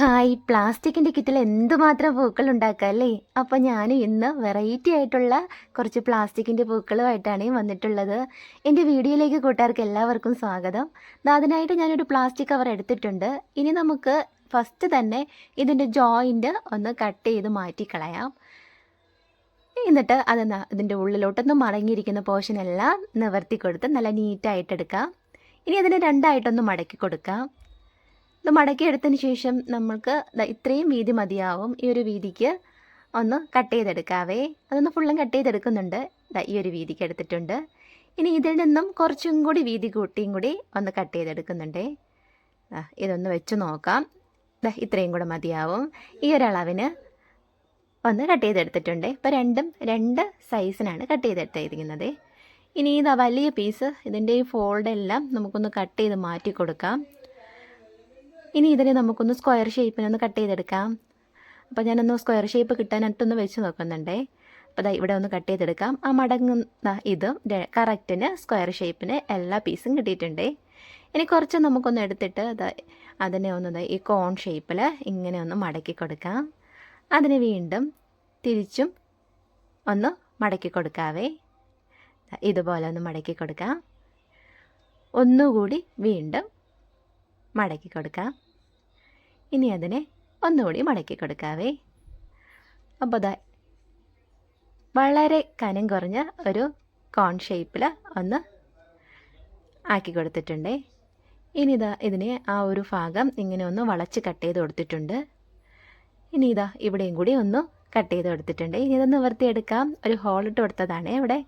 Hi പ്ലാസ്റ്റിക്കിന്റെ കിറ്റിൽ എന്തുമാത്രം പൂക്കൾ ഉണ്ടാക്കുക അല്ലേ? അപ്പോൾ ഞാൻ ഇന്ന് വെറൈറ്റി ആയിട്ടുള്ള കുറച്ച് പ്ലാസ്റ്റിക്കിന്റെ പൂക്കളുമായിട്ടാണ് വന്നിട്ടുള്ളത്. എന്റെ വീഡിയോയിലേക്ക് കൂട്ടുകാർക്ക് എല്ലാവർക്കും സ്വാഗതം. അതിനായിട്ട് ഞാനൊരു പ്ലാസ്റ്റിക് കവർ എടുത്തിട്ടുണ്ട്. ഇനി നമുക്ക് ഫസ്റ്റ് തന്നെ ഇതിന്റെ ജോയിന്റ് ഒന്ന് കട്ട് ചെയ്ത് മാറ്റിക്കളയാം. എന്നിട്ട് അത് ഇതിന്റെ ഉള്ളിലോട്ടൊന്ന് മടങ്ങിയിരിക്കുന്ന പോർഷനെല്ലാം നിവർത്തി കൊടുത്ത് നല്ല നീറ്റായിട്ടെടുക്കാം ഇനി അതിനെ രണ്ടായിട്ടൊന്ന് മടക്കി കൊടുക്കാം. ഇത് മടക്കി എടുത്തതിന് ശേഷം നമ്മൾക്ക് ഇത്രയും വീതി മതിയാവും ഈ ഒരു വീതിക്ക് ഒന്ന് കട്ട് ചെയ്തെടുക്കാവേ. അതൊന്ന് ഫുള്ളും കട്ട് ചെയ്തെടുക്കുന്നുണ്ട്. ഈ ഒരു വീതിക്ക് എടുത്തിട്ടുണ്ട്. ഇനി ഇതിൽ നിന്നും കുറച്ചും കൂടി വീതി കൂട്ടിയും കൂടി ഒന്ന് കട്ട് ചെയ്തെടുക്കുന്നുണ്ടേ. ഇതൊന്ന് വെച്ച് നോക്കാം. ഇത്രയും കൂടെ മതിയാവും. ഈ ഒരളവിന് ഒന്ന് കട്ട് ചെയ്തെടുത്തിട്ടുണ്ട്. ഇപ്പോൾ രണ്ടും രണ്ട് സൈസിനാണ് കട്ട് ചെയ്തെടുത്തിരിക്കുന്നത്. ഇനി ഇതാ വലിയ പീസ് ഇതിന്റെ ഈ ഫോൾഡെല്ലാം നമുക്കൊന്ന് കട്ട് ചെയ്ത് മാറ്റി കൊടുക്കാം ഇനി ഇതിനെ നമുക്കൊന്ന് സ്ക്വയർ ഷേപ്പിനൊന്ന് കട്ട് ചെയ്തെടുക്കാം. അപ്പോൾ ഞാനൊന്ന് സ്ക്വയർ ഷേപ്പ് കിട്ടാനായിട്ടൊന്ന് വെച്ച് നോക്കുന്നുണ്ടേ. അപ്പോൾ ദാ ഇവിടെ ഒന്ന് കട്ട് ചെയ്തെടുക്കാം. ആ മടങ്ങുന്ന ഇതും കറക്റ്റിന് സ്ക്വയർ ഷേപ്പിന് എല്ലാ പീസും കിട്ടിയിട്ടുണ്ടേ. ഇനി കുറച്ച് നമുക്കൊന്ന് എടുത്തിട്ട് അതിനെ ഒന്ന് ഈ കോൺ ഷേപ്പിൽ ഇങ്ങനെ ഒന്ന് മടക്കി കൊടുക്കാം. അതിനെ വീണ്ടും തിരിച്ചും ഒന്ന് മടക്കി കൊടുക്കാവേ. ഇതുപോലെ ഒന്ന് മടക്കി കൊടുക്കാം. ഒന്നുകൂടി വീണ്ടും മടക്കി കൊടുക്കാം. ഇനി അതിനെ ഒന്നുകൂടി മടക്കി കൊടുക്കാവേ. അപ്പോൾ ദാ വളരെ കനം കുറഞ്ഞ ഒരു കോൺ ഷേപ്പിൽ ഒന്ന് ആക്കി കൊടുത്തിട്ടുണ്ടേ. ഇനി ഇതാ ഇതിനെ ആ ഒരു ഭാഗം ഇങ്ങനെ ഒന്ന് വളച്ച് കട്ട് ചെയ്ത് കൊടുത്തിട്ടുണ്ട്. ഇനി ഇതാ ഇവിടെയും കൂടി ഒന്ന് കട്ട് ചെയ്ത് കൊടുത്തിട്ടുണ്ട്. ഇനി ഇത് നിവർത്തിയെടുക്കാം ഒരു ഹോൾ ഇട്ട് കൊടുത്തതാണ് ഇവിടെ.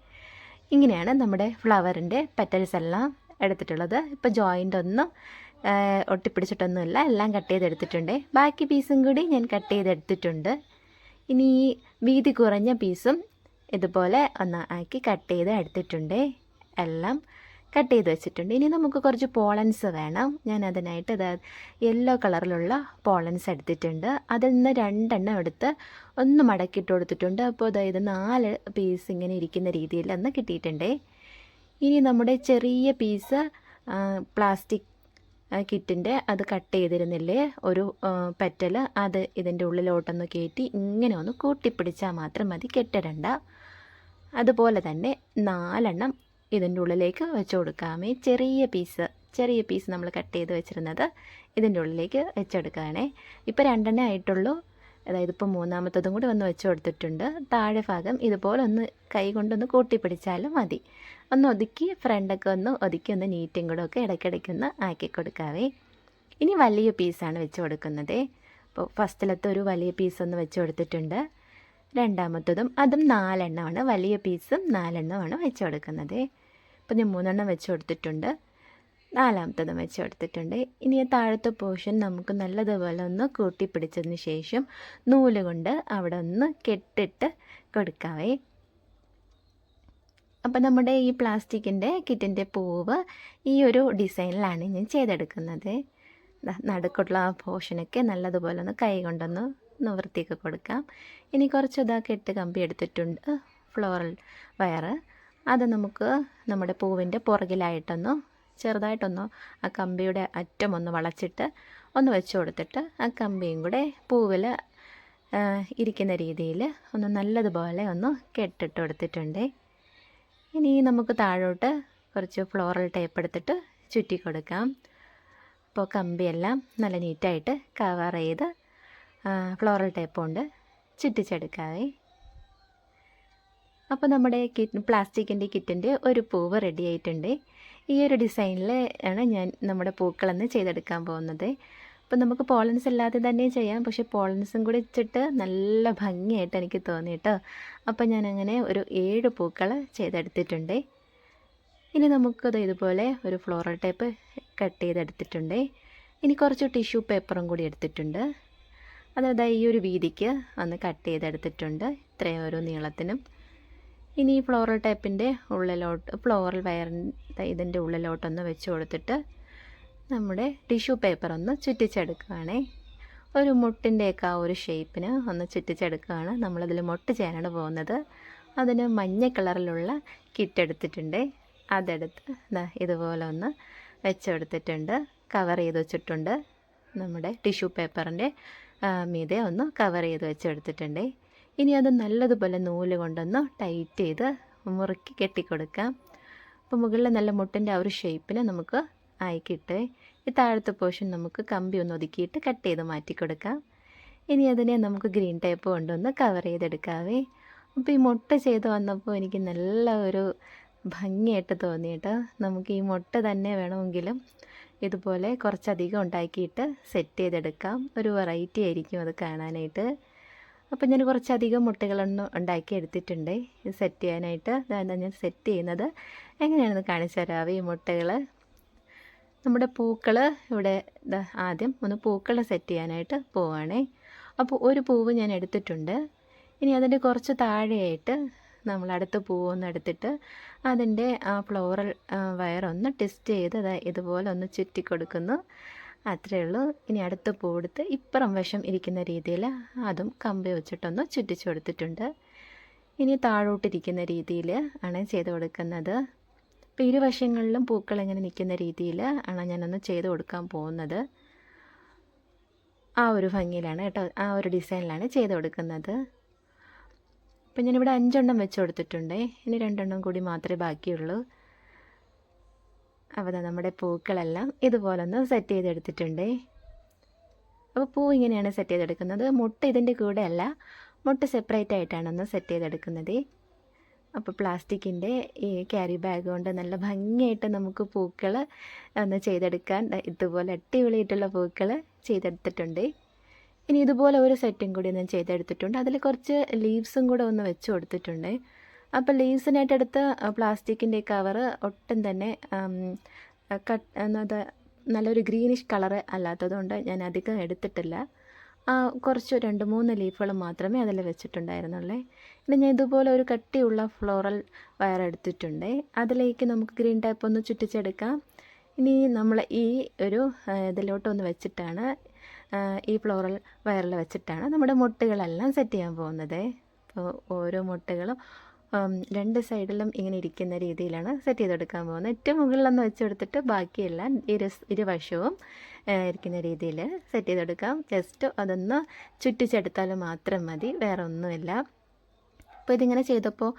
ഇങ്ങനെയാണ് നമ്മുടെ ഫ്ലവറിന്റെ പെറ്റൽസ് എല്ലാം എടുത്തിട്ടുള്ളത്. ഇപ്പോൾ ജോയിന്റ് ഒന്നും ഒട്ടിപ്പിടിച്ചിട്ടൊന്നുമില്ല. എല്ലാം കട്ട് ചെയ്തെടുത്തിട്ടുണ്ട്. ബാക്കി പീസും കൂടി ഞാൻ കട്ട് ചെയ്തെടുത്തിട്ടുണ്ട്. ഇനി ഈ വീതി കുറഞ്ഞ പീസും ഇതുപോലെ ഒന്ന് ആക്കി കട്ട് ചെയ്ത് എടുത്തിട്ടുണ്ട് എല്ലാം കട്ട് ചെയ്ത് വെച്ചിട്ടുണ്ട്. ഇനി നമുക്ക് കുറച്ച് പോളൻസ് വേണം. ഞാൻ അതിനായിട്ട് ഇത് യെല്ലോ കളറിലുള്ള പോളൻസ് എടുത്തിട്ടുണ്ട്. അതിൽ നിന്ന് രണ്ടെണ്ണം എടുത്ത് ഒന്ന് മടക്കിയിട്ട് കൊടുത്തിട്ടുണ്ട്. അപ്പോൾ അതായത് നാല് പീസ് ഇങ്ങനെ ഇരിക്കുന്ന രീതിയിൽ ഒന്ന് കിട്ടിയിട്ടുണ്ട്. ഇനി നമ്മുടെ ചെറിയ പീസ് പ്ലാസ്റ്റിക് കിറ്റിന്റെ അത് കട്ട് ചെയ്തിരുന്നില്ലേ ഒരു പെറ്റൽ അത് ഇതിന്റെ ഉള്ളിലോട്ടൊന്ന് കയറ്റി ഇങ്ങനെ ഒന്ന് കൂട്ടിപ്പിടിച്ചാൽ മാത്രം മതി കെട്ടിടണ്ട. അതുപോലെ തന്നെ നാലെണ്ണം ഇതിന്റെ ഉള്ളിലേക്ക് വെച്ച് കൊടുക്കാമേ ചെറിയ പീസ് ചെറിയ പീസ് നമ്മൾ കട്ട് ചെയ്ത് വെച്ചിരുന്നത് ഇതിന്റെ ഉള്ളിലേക്ക് വെച്ചെടുക്കുകയാണേ ഇപ്പോൾ രണ്ടെണ്ണേ ആയിട്ടുള്ളൂ. അതായത് ഇപ്പോൾ മൂന്നാമത്തതും കൂടി ഒന്ന് വെച്ച് കൊടുത്തിട്ടുണ്ട്. താഴെ ഭാഗം ഇതുപോലെ ഒന്ന് കൈ കൊണ്ടൊന്ന് കൂട്ടിപ്പിടിച്ചാലും മതി. ഒന്ന് ഒതുക്കി ഫ്രണ്ടൊക്കെ ഒന്ന് ഒതുക്കി ഒന്ന് നീറ്റും കൂടെ ഒക്കെ ഇടയ്ക്കിടയ്ക്ക് ഒന്ന് ആക്കി കൊടുക്കാവേ. ഇനി വലിയ പീസാണ് വെച്ച് കൊടുക്കുന്നത്. അപ്പോൾ ഫസ്റ്റിലത്തെ ഒരു വലിയ പീസ് ഒന്ന് വെച്ച് കൊടുത്തിട്ടുണ്ട്. രണ്ടാമത്തതും അതും നാലെണ്ണമാണ്. വലിയ പീസും നാലെണ്ണമാണ് വെച്ച് കൊടുക്കുന്നത്. അപ്പോൾ ഞാൻ മൂന്നെണ്ണം വെച്ച് കൊടുത്തിട്ടുണ്ട്. നാലാമത്തതും വെച്ച് കൊടുത്തിട്ടുണ്ട് ഇനി താഴത്തെ പോർഷൻ നമുക്ക് നല്ലതുപോലെ ഒന്ന് കൂട്ടിപ്പിടിച്ചതിന് ശേഷം നൂൽ കൊണ്ട് അവിടെ ഒന്ന് കെട്ടിട്ട് കൊടുക്കാവേ. അപ്പോൾ നമ്മുടെ ഈ പ്ലാസ്റ്റിക്കിന്റെ കിറ്റിന്റെ പൂവ് ഈ ഒരു ഡിസൈനിലാണ് ഞാൻ ചെയ്തെടുക്കുന്നത്. നടുക്കുള്ള ആ പോർഷനൊക്കെ നല്ലതുപോലെ ഒന്ന് കൈ കൊണ്ടൊന്ന് നിവൃത്തിയൊക്കെ കൊടുക്കാം. ഇനി കുറച്ച് ഇതാ കെട്ട് കമ്പി എടുത്തിട്ടുണ്ട് ഫ്ലോറൽ വയറ്. അത് നമുക്ക് നമ്മുടെ പൂവിന്റെ പുറകിലായിട്ടൊന്ന് ചെറുതായിട്ടൊന്ന് ആ കമ്പിയുടെ അറ്റം ഒന്ന് വളച്ചിട്ട് ഒന്ന് വെച്ച് കൊടുത്തിട്ട് ആ കമ്പിയും കൂടെ പൂവിൽ ഇരിക്കുന്ന രീതിയിൽ ഒന്ന് നല്ലതുപോലെ ഒന്ന് കെട്ടിട്ട് കൊടുത്തിട്ടുണ്ട്. ഇനി നമുക്ക് താഴോട്ട് കുറച്ച് ഫ്ലോറൽ ടേപ്പ് എടുത്തിട്ട് ചുറ്റി കൊടുക്കാം. അപ്പോൾ കമ്പിയെല്ലാം നല്ല നീറ്റായിട്ട് കവർ ചെയ്ത് ഫ്ലോറൽ ടേപ്പ് കൊണ്ട് ചുറ്റിച്ചെടുക്കാവേ. അപ്പോൾ നമ്മുടെ കിറ്റ് പ്ലാസ്റ്റിക്കിന്റെ കിറ്റിന്റെ ഒരു പൂവ് റെഡി ആയിട്ടുണ്ട്. ഈ ഒരു ഡിസൈനിൽ ആണ് ഞാൻ നമ്മുടെ പൂക്കളെന്ന് ചെയ്തെടുക്കാൻ പോകുന്നത്. അപ്പോൾ നമുക്ക് പോളൻസ് ഇല്ലാതെ തന്നെ ചെയ്യാം. പക്ഷേ പോളൻസും കൂടി ഇച്ചിട്ട് നല്ല ഭംഗിയായിട്ട് എനിക്ക് തോന്നി കേട്ടോ. അപ്പോൾ ഞാനങ്ങനെ ഒരു ഏഴ് പൂക്കൾ ചെയ്തെടുത്തിട്ടുണ്ട്. ഇനി നമുക്കത് ഇതുപോലെ ഒരു ഫ്ലോറൽ ടേപ്പ് കട്ട് ചെയ്തെടുത്തിട്ടുണ്ട്. ഇനി കുറച്ച് ടിഷ്യൂ പേപ്പറും കൂടി എടുത്തിട്ടുണ്ട്. അതായത് ഈ ഒരു വീതിക്ക് ഒന്ന് കട്ട് ചെയ്തെടുത്തിട്ടുണ്ട്. ഇത്രയും ഓരോ നീളത്തിനും. ഇനി ഈ ഫ്ലോറൽ ടൈപ്പിന്റെ ഉള്ളിലോട്ട് ഫ്ലോറൽ വയറിന്റെ ഇതിന്റെ ഉള്ളിലോട്ടൊന്ന് വെച്ച് കൊടുത്തിട്ട് നമ്മുടെ ടിഷ്യൂ പേപ്പർ ഒന്ന് ചുറ്റിച്ചെടുക്കുകയാണേ. ഒരു മുട്ടിന്റെയൊക്കെ ആ ഒരു ഷേപ്പിന് ഒന്ന് ചുറ്റിച്ചെടുക്കുകയാണ് നമ്മളതിൽ മുട്ട് ചെയ്യാനാണ് പോകുന്നത്. അതിന് മഞ്ഞ കളറിലുള്ള കിറ്റ് എടുത്തിട്ടുണ്ട്. അതെടുത്ത് ഇതുപോലെ ഒന്ന് വെച്ചെടുത്തിട്ടുണ്ട് കവർ ചെയ്ത് വെച്ചിട്ടുണ്ട്. നമ്മുടെ ടിഷ്യൂ പേപ്പറിന്റെ മീതെ ഒന്ന് കവർ ചെയ്ത് വെച്ചെടുത്തിട്ടുണ്ട് ഇനി അത് നല്ലതുപോലെ നൂൽ കൊണ്ടൊന്ന് ടൈറ്റ് ചെയ്ത് മുറുക്കി കെട്ടിക്കൊടുക്കാം. അപ്പോൾ മുകളിലെ നല്ല മുട്ടിന്റെ ആ ഒരു ഷേപ്പിന് നമുക്ക് ആയിക്കിട്ടെ. ഈ താഴത്തെ പോർഷൻ നമുക്ക് കമ്പി ഒന്ന് ഒതുക്കിയിട്ട് കട്ട് ചെയ്ത് മാറ്റി കൊടുക്കാം ഇനി അതിനെ നമുക്ക് ഗ്രീൻ ടേപ്പ് കൊണ്ടൊന്ന് കവർ ചെയ്തെടുക്കാവേ. അപ്പോൾ ഈ മുട്ട ചെയ്ത് വന്നപ്പോൾ എനിക്ക് നല്ല ഒരു ഭംഗിയായിട്ട് തോന്നി കേട്ടോ. നമുക്ക് ഈ മുട്ട തന്നെ വേണമെങ്കിലും ഇതുപോലെ കുറച്ചധികം ഉണ്ടാക്കിയിട്ട് സെറ്റ് ചെയ്തെടുക്കാം. ഒരു വെറൈറ്റി ആയിരിക്കും അത് കാണാനായിട്ട്. അപ്പോൾ ഞാൻ കുറച്ചധികം മുട്ടകളൊന്നും ഉണ്ടാക്കി എടുത്തിട്ടുണ്ട്. ഇത് സെറ്റ് ചെയ്യാനായിട്ട്. അതാണ് ഞാൻ സെറ്റ് ചെയ്യുന്നത്. എങ്ങനെയാണെന്ന് കാണിച്ചു തരാവേ ഈ മുട്ടകൾ നമ്മുടെ പൂക്കൾ ഇവിടെ ആദ്യം ഒന്ന് പൂക്കൾ സെറ്റ് ചെയ്യാനായിട്ട് പോവാണേ. അപ്പോൾ ഒരു പൂവ് ഞാൻ എടുത്തിട്ടുണ്ട്. ഇനി അതിന്റെ കുറച്ച് താഴെയായിട്ട് നമ്മൾ അടുത്ത പൂവൊന്ന് എടുത്തിട്ട് അതിന്റെ ആ ഫ്ലോറൽ വയറൊന്ന് ടെസ്റ്റ് ചെയ്ത് ഇതുപോലെ ഒന്ന് ചുറ്റി കൊടുക്കുന്നു അത്രയേ ഉള്ളൂ. ഇനി അടുത്ത പൂ എടുത്ത് ഇപ്പുറം വശം ഇരിക്കുന്ന രീതിയിൽ അതും കമ്പി വെച്ചിട്ടൊന്ന് ചുറ്റിച്ചു കൊടുത്തിട്ടുണ്ട്. ഇനി താഴോട്ടിരിക്കുന്ന രീതിയിൽ ആണ് ചെയ്ത് കൊടുക്കുന്നത്. അപ്പോൾ ഇരുവശങ്ങളിലും പൂക്കൾ ഇങ്ങനെ നിൽക്കുന്ന രീതിയിൽ ആണ് ഞാനൊന്ന് ചെയ്ത് കൊടുക്കാൻ പോകുന്നത്. ആ ഒരു ഭംഗിയിലാണ് കേട്ടോ. ആ ഒരു ഡിസൈനിലാണ് ചെയ്ത് കൊടുക്കുന്നത്. അപ്പം ഞാനിവിടെ അഞ്ചെണ്ണം വെച്ച് കൊടുത്തിട്ടുണ്ട്. ഇനി രണ്ടെണ്ണം കൂടി മാത്രമേ ബാക്കിയുള്ളൂ. ദാ നമ്മുടെ പൂക്കളെല്ലാം ഇതുപോലൊന്ന് സെറ്റ് ചെയ്തെടുത്തിട്ടുണ്ട്. അപ്പോൾ പൂ ഇങ്ങനെയാണ് സെറ്റ് ചെയ്തെടുക്കുന്നത്. മുട്ട ഇതിന്റെ കൂടെ അല്ല മുട്ട സെപ്പറേറ്റ് ആയിട്ടാണ് ഒന്ന് സെറ്റ് ചെയ്തെടുക്കുന്നത്. അപ്പോൾ പ്ലാസ്റ്റിക്കിന്റെ ഈ ക്യാരി ബാഗ് കൊണ്ട് നല്ല ഭംഗിയായിട്ട് നമുക്ക് പൂക്കൾ ഒന്ന് ചെയ്തെടുക്കാൻ ഇതുപോലെ അടിപൊളിയായിട്ടുള്ള പൂക്കൾ ചെയ്തെടുത്തിട്ടുണ്ട്. ഇനി ഇതുപോലെ ഒരു സെറ്റും കൂടി ഒന്ന് ചെയ്തെടുത്തിട്ടുണ്ട്. അതിൽ കുറച്ച് ലീവ്സും കൂടെ ഒന്ന് വെച്ച് കൊടുത്തിട്ടുണ്ട്. അപ്പോൾ ലീവ്സിനായിട്ട് എടുത്ത പ്ലാസ്റ്റിക്കിന്റെ കവറ് ഒട്ടും തന്നെ കട്ട് എന്നത് നല്ലൊരു ഗ്രീനിഷ് കളറ് അല്ലാത്തതുകൊണ്ട് ഞാൻ അധികം എടുത്തിട്ടില്ല. കുറച്ച് രണ്ട് മൂന്ന് ലീഫുകൾ മാത്രമേ അതിൽ വെച്ചിട്ടുണ്ടായിരുന്നുള്ളേ. ഇനി ഞാൻ ഇതുപോലെ ഒരു കട്ടിയുള്ള ഫ്ലോറൽ വയർ എടുത്തിട്ടുണ്ട്. അതിലേക്ക് നമുക്ക് ഗ്രീൻ ടൈപ്പ് ഒന്ന് ചുറ്റിച്ചെടുക്കാം. ഇനി നമ്മൾ ഈ ഒരു ഇതിലോട്ടൊന്ന് വെച്ചിട്ടാണ് ഈ ഫ്ലോറൽ വയറിൽ വെച്ചിട്ടാണ് നമ്മുടെ മുട്ടുകളെല്ലാം സെറ്റ് ചെയ്യാൻ പോകുന്നത്. അപ്പോൾ ഓരോ മുട്ടുകളും രണ്ട് സൈഡിലും ഇങ്ങനെ ഇരിക്കുന്ന രീതിയിലാണ് സെറ്റ് ചെയ്തെടുക്കാൻ പോകുന്നത്. ഏറ്റവും മുകളിലൊന്ന് വെച്ചെടുത്തിട്ട് ബാക്കിയെല്ലാം ഇരു ഇരുവശവും ഇരിക്കുന്ന രീതിയിൽ സെറ്റ് ചെയ്തെടുക്കാം. ജസ്റ്റ് അതൊന്ന് ചുറ്റിച്ചെടുത്താൽ മാത്രം മതി വേറെ ഒന്നുമില്ല. അപ്പോൾ ഇതിങ്ങനെ ചെയ്തപ്പോൾ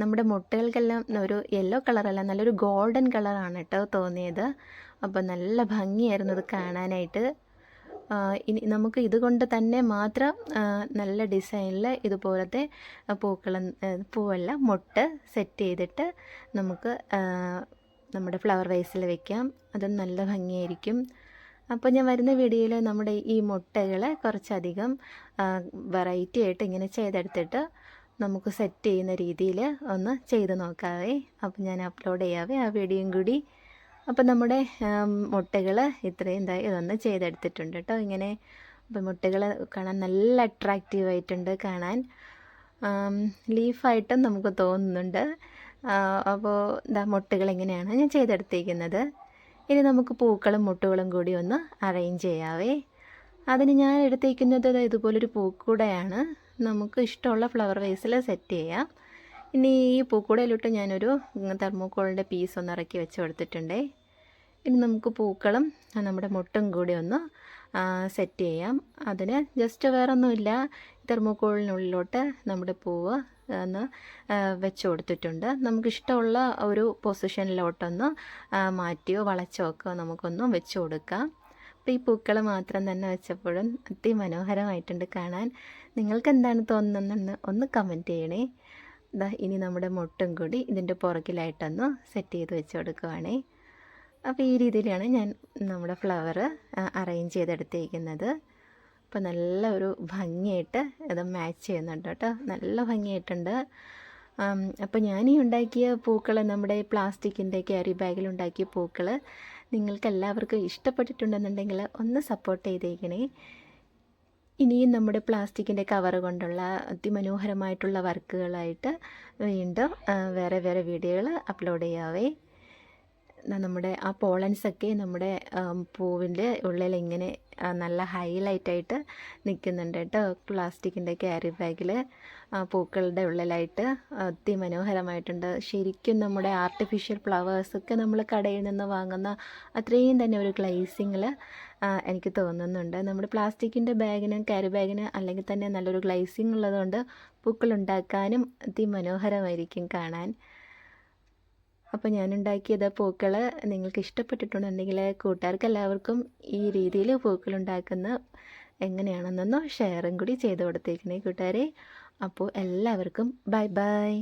നമ്മുടെ മുട്ടകൾക്കെല്ലാം ഒരു യെല്ലോ കളറല്ല നല്ലൊരു ഗോൾഡൻ കളറാണ് കേട്ടോ തോന്നിയത്. അപ്പോൾ നല്ല ഭംഗിയായിരുന്നു അത് കാണാനായിട്ട്. ഇനി നമുക്ക് ഇതുകൊണ്ട് തന്നെ മാത്രം നല്ല ഡിസൈനിൽ ഇതുപോലത്തെ പൂക്കൾ പൂവല്ല മുട്ട് സെറ്റ് ചെയ്തിട്ട് നമുക്ക് നമ്മുടെ ഫ്ലവർ വൈസിൽ വെക്കാം. അത് നല്ല ഭംഗിയായിരിക്കും. അപ്പോൾ ഞാൻ വരുന്ന വീഡിയോയിൽ നമ്മുടെ ഈ മുട്ടകളെ കുറച്ചധികം വെറൈറ്റി ആയിട്ട് ഇങ്ങനെ ചെയ്തെടുത്തിട്ട് നമുക്ക് സെറ്റ് ചെയ്യുന്ന രീതിയിൽ ഒന്ന് ചെയ്ത് നോക്കാവേ. അപ്പോൾ ഞാൻ അപ്ലോഡ് ചെയ്യാവേ ആ വീഡിയോയും കൂടി. അപ്പോൾ നമ്മുടെ മുട്ടകൾ ഇത്രയും ഇതൊന്ന് ചെയ്തെടുത്തിട്ടുണ്ട് കേട്ടോ ഇങ്ങനെ അപ്പോൾ മുട്ടകൾ കാണാൻ നല്ല അട്രാക്റ്റീവ് ആയിട്ടുണ്ട് കാണാൻ. ലീഫായിട്ടും നമുക്ക് തോന്നുന്നുണ്ട്. അപ്പോൾ ഇതാ മുട്ടകൾ എങ്ങനെയാണ് ഞാൻ ചെയ്തെടുത്തിരിക്കുന്നത്. ഇനി നമുക്ക് പൂക്കളും മുട്ടുകളും കൂടി ഒന്ന് അറേഞ്ച് ചെയ്യാവേ. അതിന് ഞാൻ എടുത്തേക്കുന്നത് ഇതുപോലൊരു പൂക്കൂടയാണ്. നമുക്ക് ഇഷ്ടമുള്ള ഫ്ലവർ വേസിൽ സെറ്റ് ചെയ്യാം. ഇനി ഈ പൂക്കൂടയിലോട്ട് ഞാനൊരു തെർമോക്കോളിന്റെ പീസ് ഒന്ന് ഇറക്കി വെച്ച് കൊടുത്തിട്ടുണ്ടേ. ഇനി നമുക്ക് പൂക്കളും നമ്മുടെ മുട്ടും കൂടി ഒന്ന് സെറ്റ് ചെയ്യാം. അതിന് ജസ്റ്റ് വേറെ ഒന്നുമില്ല തെർമോക്കോളിനുള്ളിലോട്ട് നമ്മുടെ പൂവ് ഒന്ന് വെച്ച് കൊടുത്തിട്ടുണ്ട്. നമുക്കിഷ്ടമുള്ള ഒരു പൊസിഷനിലോട്ടൊന്ന് മാറ്റിയോ വളച്ചോ ഒക്കെ നമുക്കൊന്നും വെച്ച് കൊടുക്കാം. അപ്പോൾ ഈ പൂക്കൾ മാത്രം തന്നെ വെച്ചപ്പോഴും അതിമനോഹരമായിട്ടുണ്ട് കാണാൻ. നിങ്ങൾക്ക് എന്താണ് തോന്നുന്നതെന്ന് ഒന്ന് കമന്റ് ചെയ്യണേ. ഇനി നമ്മുടെ മുട്ടും കൂടി ഇതിന്റെ പുറകിലായിട്ടൊന്ന് സെറ്റ് ചെയ്ത് വെച്ച് കൊടുക്കുവാണേ. അപ്പോൾ ഈ രീതിയിലാണ് ഞാൻ നമ്മുടെ ഫ്ലവർ അറേഞ്ച് ചെയ്തെടുത്തിരിക്കുന്നത്. അപ്പോൾ നല്ല ഒരു ഭംഗിയായിട്ട് ഇത് മാച്ച് ചെയ്യുന്നുണ്ട് കേട്ടോ. നല്ല ഭംഗിയായിട്ടുണ്ട്. അപ്പോൾ ഞാൻ ഈ ഉണ്ടാക്കിയ പൂക്കൾ നമ്മുടെ പ്ലാസ്റ്റിക്കിന്റെ ക്യാരി ബാഗിൽ ഉണ്ടാക്കിയ പൂക്കൾ നിങ്ങൾക്ക് എല്ലാവർക്കും ഇഷ്ടപ്പെട്ടിട്ടുണ്ടെന്നുണ്ടെങ്കിൽ ഒന്ന് സപ്പോർട്ട് ചെയ്തേക്കണേ. ഇനിയും നമ്മുടെ പ്ലാസ്റ്റിക്കിന്റെ കവർ കൊണ്ടുള്ള അതിമനോഹരമായിട്ടുള്ള വർക്കുകളായിട്ട് വീണ്ടും വേറെ വേറെ വീഡിയോകൾ അപ്ലോഡ് ചെയ്യാവേ. നമ്മുടെ ആ പോളൻസ് ഒക്കെ നമ്മുടെ പൂവിന്റെ ഉള്ളിൽ ഇങ്ങനെ നല്ല ഹൈലൈറ്റ് ആയിട്ട് നിൽക്കുന്നുണ്ട് കേട്ടോ. പ്ലാസ്റ്റിക്കിന്റെ ക്യാരി ബാഗിൽ പൂക്കളുടെ ഉള്ളിലായിട്ട് അതിമനോഹരമായിട്ടുണ്ട് ശരിക്കും നമ്മുടെ ആർട്ടിഫിഷ്യൽ ഫ്ലവേഴ്സൊക്കെ നമ്മൾ കടയിൽ നിന്ന് വാങ്ങുന്ന അത്രയും തന്നെ ഒരു ഗ്ലൈസിങ്ങിൽ എനിക്ക് തോന്നുന്നുണ്ട്. നമ്മുടെ പ്ലാസ്റ്റിക്കിന്റെ ബാഗിന് ക്യാരി ബാഗിന് അല്ലെങ്കിൽ തന്നെ നല്ലൊരു ഗ്ലൈസിങ് ഉള്ളതുകൊണ്ട് പൂക്കളുണ്ടാക്കാനും അതിമനോഹരമായിരിക്കും കാണാൻ. അപ്പോൾ ഞാൻ ഉണ്ടാക്കിയത് പൂക്കൾ നിങ്ങൾക്ക് ഇഷ്ടപ്പെട്ടിട്ടുണ്ടെങ്കിൽ കൂട്ടുകാർക്ക് എല്ലാവർക്കും ഈ രീതിയിൽ പൂക്കൾ ഉണ്ടാക്കുന്ന എങ്ങനെയാണെന്നൊന്ന് ഷെയറും കൂടി ചെയ്ത് കൊടുത്തേക്കണേ കൂട്ടുകാരെ. അപ്പോൾ എല്ലാവർക്കും ബൈ ബൈ.